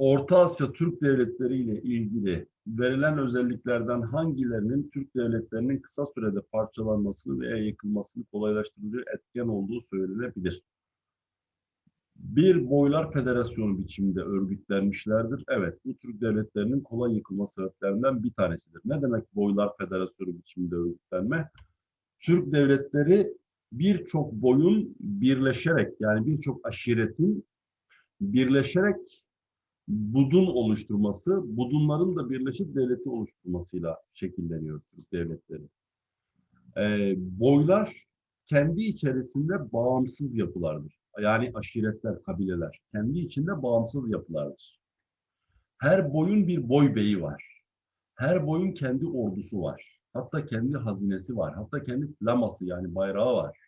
Orta Asya Türk devletleri ile ilgili verilen özelliklerden hangilerinin Türk devletlerinin kısa sürede parçalanmasını veya yıkılmasını kolaylaştırıcı etken olduğu söylenebilir. Bir boylar federasyonu biçiminde örgütlenmişlerdir. Evet, bu Türk devletlerinin kolay yıkılma sebeplerinden bir tanesidir. Ne demek boylar federasyonu biçiminde örgütlenme? Türk devletleri birçok boyun birleşerek yani birçok aşiretin birleşerek budun oluşturması, budunların da birleşik devleti oluşturmasıyla şekilleniyor Türk devletleri. Ee, boylar kendi içerisinde bağımsız yapılardır. Yani aşiretler, kabileler kendi içinde bağımsız yapılardır. Her boyun bir boy beyi var. Her boyun kendi ordusu var. Hatta kendi hazinesi var. Hatta kendi flaması yani bayrağı var.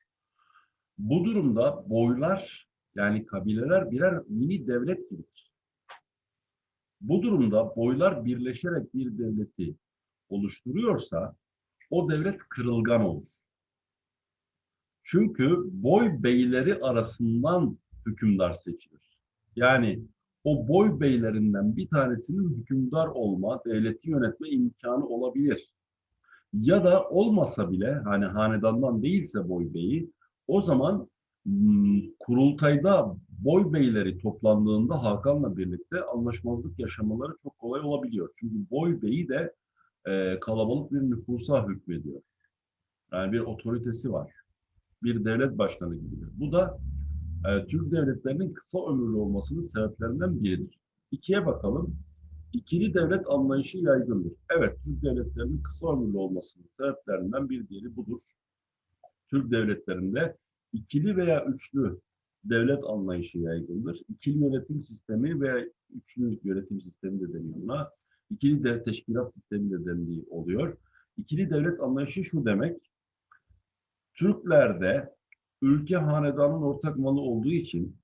Bu durumda boylar yani kabileler birer mini devlet gibidir. Bu durumda boylar birleşerek bir devleti oluşturuyorsa o devlet kırılgan olur. Çünkü boy beyleri arasından hükümdar seçilir. Yani o boy beylerinden bir tanesinin hükümdar olma, devleti yönetme imkanı olabilir. Ya da olmasa bile hani hanedandan değilse boy beyi o zaman hmm, kurultayda boy beyleri toplandığında Hakan'la birlikte anlaşmazlık yaşamaları çok kolay olabiliyor. Çünkü boy beyi de e, kalabalık bir nüfusa hükmediyor. Yani bir otoritesi var. Bir devlet başkanı gibidir. Bu da e, Türk devletlerinin kısa ömürlü olmasının sebeplerinden biridir. İkiye bakalım. İkili devlet anlayışı yaygındır. Evet, Türk devletlerinin kısa ömürlü olmasının sebeplerinden bir diğeri budur. Türk devletlerinde ikili veya üçlü devlet anlayışı yaygındır. İkili yönetim sistemi veya üçlü yönetim sistemi de deniyor. İkili devlet teşkilat sistemi de dendiği oluyor. İkili devlet anlayışı şu demek. Türklerde ülke hanedanın ortak malı olduğu için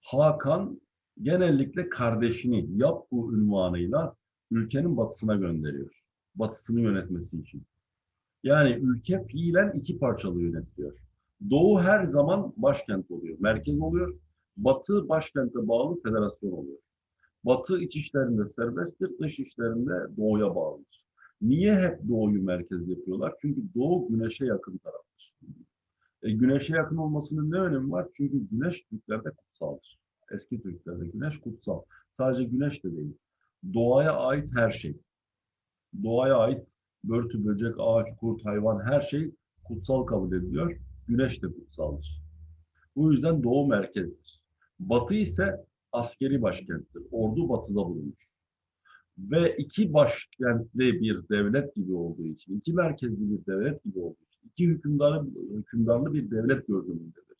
Hakan genellikle kardeşini yap bu ünvanıyla ülkenin batısına gönderiyor. Batısını yönetmesi için. Yani ülke fiilen iki parçalı yönetiliyor. Doğu her zaman başkent oluyor, merkez oluyor. Batı başkente bağlı federasyon oluyor. Batı iç işlerinde serbesttir, dış işlerinde doğuya bağlıdır. Niye hep doğuyu merkez yapıyorlar? Çünkü doğu güneşe yakın taraftır. E, güneşe yakın olmasının ne önemi var? Çünkü güneş Türklerde kutsaldır. Eski Türklerde güneş kutsal. Sadece güneş de değil. Doğaya ait her şey. Doğaya ait börtü, böcek, ağaç, kurt, hayvan her şey kutsal kabul ediliyor. Güneş de kutsaldır. Bu yüzden doğu merkezdir. Batı ise askeri başkenttir. Ordu batıda bulunur. Ve iki başkentli bir devlet gibi olduğu için, iki merkezli bir devlet gibi olduğu için, iki hükümdarlı, hükümdarlı bir devlet görünümündedir.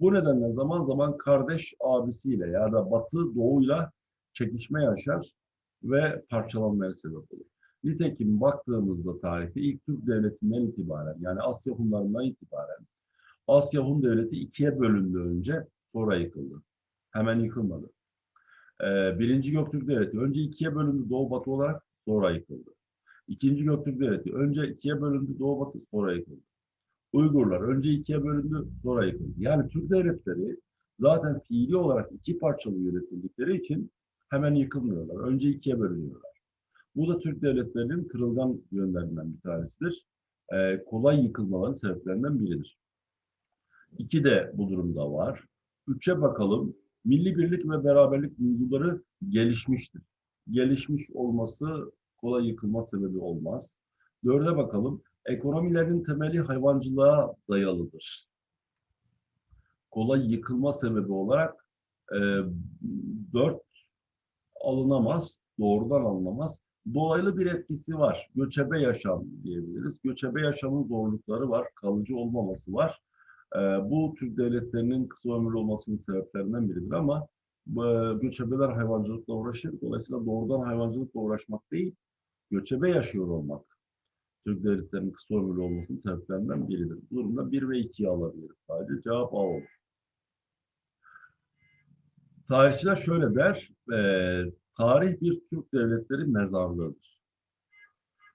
Bu nedenle zaman zaman kardeş abisiyle ya da batı doğuyla çekişme yaşar ve parçalanmaya sebep olur. Nitekim baktığımızda tarihte ilk Türk devletinden itibaren yani Asya Hunlarından itibaren Asya Hun devleti ikiye bölündü önce sonra yıkıldı. Hemen yıkılmadı. Ee, birinci Göktürk devleti önce ikiye bölündü doğu batı olarak sonra yıkıldı. İkinci Göktürk devleti önce ikiye bölündü doğu batı sonra yıkıldı. Uygurlar önce ikiye bölündü sonra yıkıldı. Yani Türk devletleri zaten fiili olarak iki parçalı yönetildikleri için hemen yıkılmıyorlar. Önce ikiye bölünüyorlar. Bu da Türk devletlerinin kırılgan yönlerinden bir tanesidir. Ee, kolay yıkılmaların sebeplerinden biridir. İki de bu durumda var. Üçe bakalım. Milli birlik ve beraberlik duyguları gelişmiştir. Gelişmiş olması kolay yıkılma sebebi olmaz. Dörde bakalım. Ekonomilerin temeli hayvancılığa dayalıdır. Kolay yıkılma sebebi olarak e, dört alınamaz, doğrudan alınamaz. Dolaylı bir etkisi var. Göçebe yaşam diyebiliriz. Göçebe yaşamın zorlukları var, kalıcı olmaması var. E, bu Türk devletlerinin kısa ömürlü olmasının sebeplerinden biridir ama e, göçebeler hayvancılıkla uğraşır. Dolayısıyla doğrudan hayvancılıkla uğraşmak değil, göçebe yaşıyor olmak Türk devletlerinin kısa ömürlü olmasının sebeplerinden biridir. Bu durumda 1 ve 2'yi alabiliriz sadece. Cevap A olur. Tarihçiler şöyle der, e, tarih bir Türk devletleri mezarlığıdır.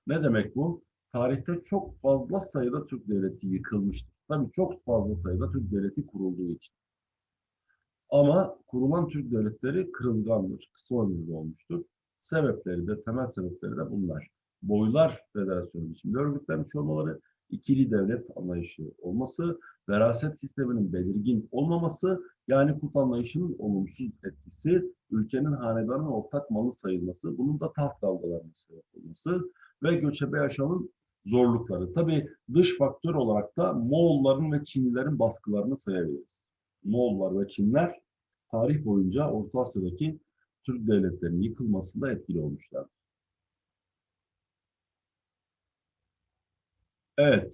Ne demek bu? Tarihte çok fazla sayıda Türk devleti yıkılmıştır. Tabii çok fazla sayıda Türk devleti kurulduğu için. Ama kurulan Türk devletleri kırılgandır, kısa ömürlü olmuştur. Sebepleri de, temel sebepleri de bunlar. Boylar Federasyonu biçimde örgütlenmiş olmaları, ikili devlet anlayışı olması, veraset sisteminin belirgin olmaması, yani kut anlayışının olumsuz etkisi, ülkenin hanedanın ortak malı sayılması, bunun da taht kavgalarına sebep olması ve göçebe yaşamın zorlukları. Tabii dış faktör olarak da Moğolların ve Çinlilerin baskılarını sayabiliriz. Moğollar ve Çinler tarih boyunca Orta Asya'daki Türk devletlerinin yıkılmasında etkili olmuşlar. Evet,